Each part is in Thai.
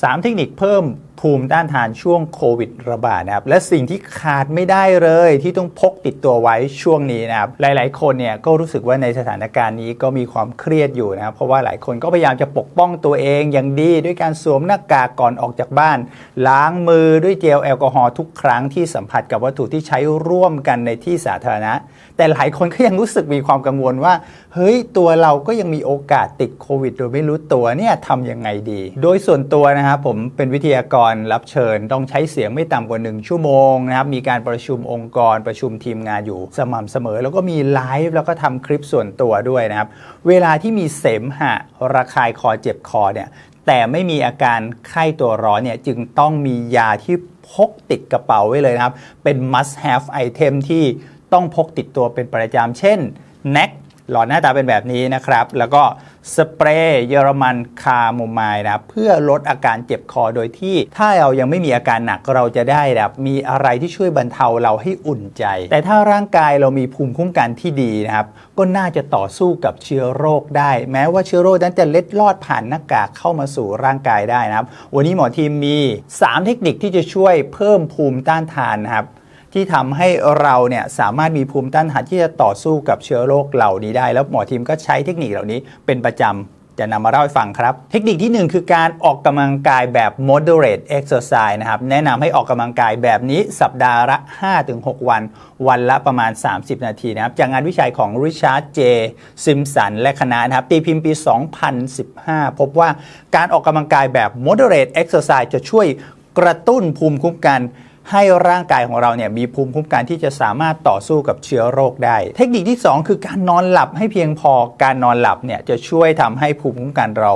3 เทคนิคเพิ่มภูมิต้านทานช่วงโควิดระบาดนะครับ และสิ่งที่ขาดไม่ได้เลยที่ต้องพกติดตัวไว้ช่วงนี้นะครับ หลาย ๆ คนเนี่ยก็รู้สึกว่าในสถานการณ์นี้ก็มีความเครียดอยู่นะครับ เพราะว่าหลายคนก็พยายามจะปกป้องตัวเองอย่างดี ด้วยการสวมหน้ากากก่อนออกจากบ้าน ล้างมือด้วยเจลแอลกอฮอล์ทุกครั้งที่สัมผัสกับวัตถุที่ใช้ร่วมกันในที่สาธารณะ แต่หลายคนก็ยังรู้สึกมีความกังวลว่าเฮ้ยตัวเราก็ยังมีโอกาสติดโควิด โดยไม่รู้ตัวเนี่ยทำยังไงดี โดยส่วนตัวนะครับผมเป็นวิทยากรรับเชิญ ต้องใช้เสียงไม่ต่ำกว่า 1 ชั่วโมงนะครับมีการประชุมองค์กรประชุมทีมงานอยู่สม่ำเสมอ แล้วก็มีไลฟ์แล้วก็ทำคลิปส่วนตัวด้วยนะครับ เวลาที่มีเสมหะระคายคอเจ็บคอเนี่ยแต่ไม่มีอาการไข้ตัวร้อนเนี่ยจึงต้องมียาที่พกติดกระเป๋าไว้เลยนะครับ เป็น must have item ที่ต้องพกติดตัวเป็นประจำเช่น n e c หลอดหน้าตาเป็นแบบนี้นะครับ แล้วก็ สเปรย์เยอรมันคาโมไมล์นะเพื่อลดอาการเจ็บคอโดยที่ถ้าเรายังไม่มีอาการหนักเราจะได้แบบมีอะไรที่ช่วยบรรเทาเราให้อุ่นใจ แต่ถ้าร่างกายเรามีภูมิคุ้มกันที่ดีนะครับ ก็น่าจะต่อสู้กับเชื้อโรคได้ แม้ว่าเชื้อโรคนั้นจะเล็ดลอดผ่านหน้ากากเข้ามาสู่ร่างกายได้นะครับ วันนี้หมอทีมมี 3 เทคนิคที่จะช่วยเพิ่มภูมิต้านทานนะครับ ที่ทำให้เราเนี่ยสามารถมีภูมิต้านทานที่จะต่อสู้กับเชื้อโรคเหล่านี้ได้ แล้วหมอทีมก็ใช้เทคนิคเหล่านี้เป็นประจำจะนำมาเล่าให้ฟังครับ เทคนิคที่ 1 คือการออกกำลังกายแบบ moderate exercise นะครับ แนะนำให้ออกกำลังกายแบบนี้สัปดาห์ละ 5-6 วัน วันละประมาณ 30 นาทีนะครับ จากงานวิจัยของ Richard J. Simpson และคณะนะครับ ตีพิมพ์ปี 2015 พบว่าการออกกำลังกายแบบ moderate exercise จะช่วยกระตุ้นภูมิคุ้มกัน ให้ร่างกายของเราเนี่ยมีภูมิคุ้มกันที่จะสามารถต่อสู้กับเชื้อโรคได้ เทคนิคที่ 2 คือการนอนหลับให้เพียงพอการนอนหลับเนี่ยจะช่วยทำให้ภูมิคุ้มกันเรา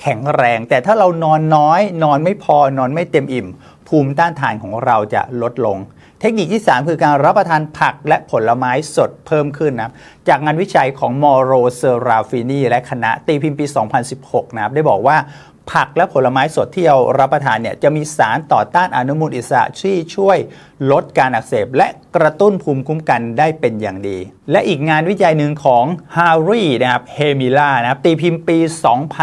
แข็งแรง แต่ถ้าเรานอนน้อย นอนไม่พอนอนไม่เต็มอิ่ม ภูมิต้านทานของเราจะลดลง เทคนิคที่ 3 คือการรับประทานผักและผลไม้สดเพิ่มขึ้นนะครับจากงานวิจัยของมอโรเซราฟินีและคณะตีพิมพ์ปี 2016 นะครับได้บอกว่า ผักและผลไม้สดที่เรารับประทานเนี่ยจะมีสารต่อต้านอนุมูลอิสระที่ช่วยลดการอักเสบ และกระตุ้นภูมิคุ้มกันได้เป็นอย่างดี และอีกงานวิจัยหนึ่งของฮารีนะครับเฮมิล่านะครับตีพิมพ์ปี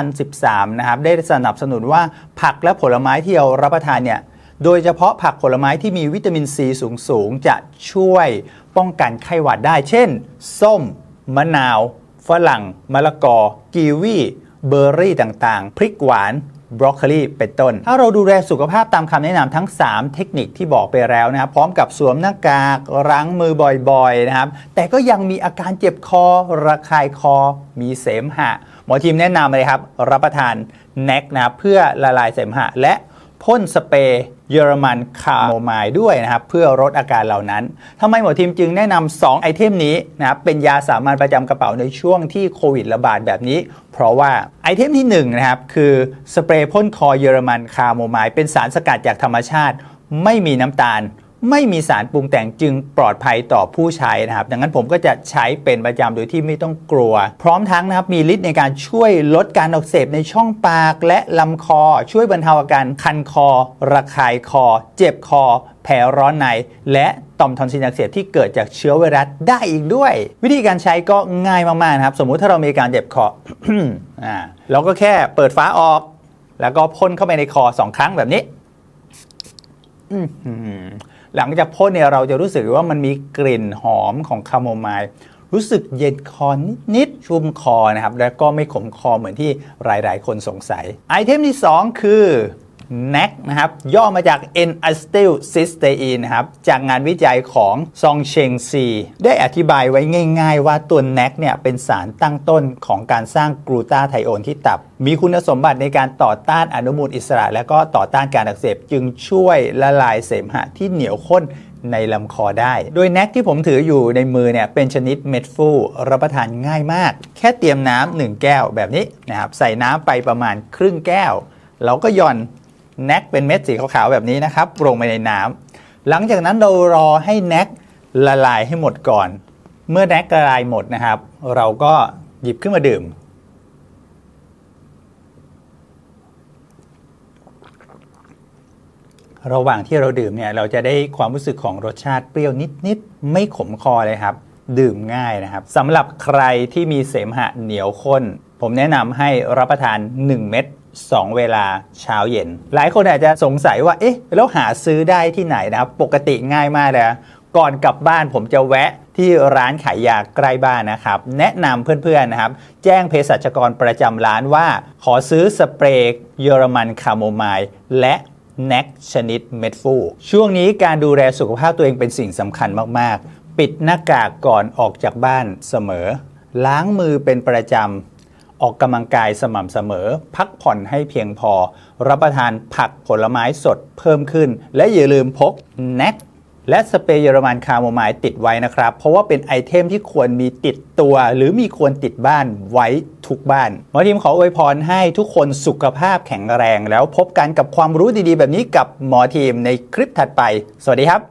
2013 นะครับได้สนับสนุนว่าผักและผลไม้ที่เรารับประทานเนี่ยโดยเฉพาะผักผลไม้ที่มีวิตามินซีสูงๆ จะช่วยป้องกันไข้หวัดได้ เช่น ส้ม มะนาว ฝรั่ง มะละกอ กีวี เบอร์รี่ต่างๆ พริกหวานบรอกโคลีเป็นต้น ถ้าเราดูแลสุขภาพตามคำแนะนำทั้ง 3 เทคนิคที่บอกไปแล้วนะครับ พร้อมกับสวมหน้ากากล้างมือบ่อยๆนะครับ แต่ก็ยังมีอาการเจ็บคอ ระคายคอ มีเสมหะ หมอทีมแนะนำเลยครับ รับประทานแนกนะเพื่อละลายเสมหะ และ พ่นสเปรย์เยอรมันคาโมไมล์ด้วยนะครับ เพื่อลดอาการเหล่านั้นทำไมหมอทีมจึงแนะนำ2ไอเทมนี้นะครับเป็นยาสามัญประจำกระเป๋าในช่วงที่โควิดระบาดแบบนี้ เพราะว่าไอเทมที่1นะครับคือสเปรย์พ่นคอเยอรมันคาโมไมล์เป็นสารสกัดจากธรรมชาติ ไม่มีน้ำตาล ไม่มีสารปรุงแต่งจึงปลอดภัยต่อผู้ใช้นะครับ ดังนั้นผมก็จะใช้เป็นประจำโดยที่ไม่ต้องกลัว พร้อมทั้งนะครับมีฤทธิ์ในการช่วยลดการอักเสบในช่องปากและลำคอ ช่วยบรรเทาอาการคันคอ ระคายคอ เจ็บคอ แผลร้อนใน และต่อมทอนซิลอักเสบที่เกิดจากเชื้อไวรัสได้อีกด้วย วิธีการใช้ก็ง่ายมาก ๆ นะครับ สมมุติถ้าเรามีอาการเจ็บคออ่าเราก็แค่เปิดฝาออก แล้วก็พ่นเข้าไปในคอสองครั้งแบบนี้อื้อ หลังจากพ่นเนี่ยเราจะรู้สึกว่ามันมีกลิ่นหอมของคาโมไมล์รู้สึกเย็นคอนิดๆชุ่มคอนะครับ แล้วก็ไม่ขมคอเหมือนที่หลายๆ คนสงสัย ไอเทมที่ 2 คือ NAC นะครับย่อมาจาก N-acetyl cysteine นะครับจากงานวิจัยของซองเชงซีได้อธิบายไว้ง่าย ๆ ว่าตัว NAC เนี่ยเป็นสารตั้งต้นของการสร้างกลูตาไทโอนที่ตับ มีคุณสมบัติในการต่อต้านอนุมูลอิสระ และก็ต่อต้านการอักเสบจึงช่วยละลายเสมหะที่เหนียวข้นในลำคอได้ โดยแน็กที่ผมถืออยู่ในมือเนี่ยเป็นชนิดเม็ดฟูรับประทานง่ายมาก แค่เตรียมน้ำหนึ่งแก้วแบบนี้นะครับใส่น้ำไปประมาณครึ่งแก้ว เราก็หย่อน แนกเป็นเม็ดสีขาวๆแบบนี้นะครับลงไปในน้ำหลังจากนั้นเรารอให้แนกละลายให้หมดก่อน เมื่อแนกละลายหมดนะครับ เราก็หยิบขึ้นมาดื่ม ระหว่างที่เราดื่มเนี่ยเราจะได้ความรู้สึกของรสชาติเปรี้ยวนิดๆไม่ขมคอเลยครับ ดื่มง่ายนะครับสำหรับใครที่มีเสมหะเหนียวข้น ผมแนะนำให้รับประทาน 1 เม็ด2 เวลาเช้าเย็น หลายคนอาจจะสงสัยว่า เอ๊ะ แล้วหาซื้อได้ที่ไหนนะครับ ปกติง่ายมากเลยนะก่อนกลับบ้านผมจะแวะที่ร้านขายยาใกล้บ้านนะครับ แนะนำเพื่อนๆนะครับ แจ้งเภสัชกรประจำร้านว่า ขอซื้อสเปรย์เยอรมันคาโมไมล์และแนกชนิดเม็ดฟูช่วงนี้การดูแลสุขภาพตัวเองเป็นสิ่งสำคัญมากๆ ปิดหน้ากากก่อนออกจากบ้านเสมอ ล้างมือเป็นประจำ ออกกำลังกายสม่ำเสมอ พักผ่อนให้เพียงพอ รับประทานผักผลไม้สดเพิ่มขึ้น และอย่าลืมพกแนกและสเปรย์เยอรมันคาโมไมล์ติดไว้นะครับ เพราะว่าเป็นไอเทมที่ควรมีติดตัว หรือมีควรติดบ้านไว้ทุกบ้านหมอทีมขออวยพรให้ทุกคนสุขภาพแข็งแรง แล้วพบกันกับความรู้ดีๆ แบบนี้กับหมอทีมในคลิปถัดไป สวัสดีครับ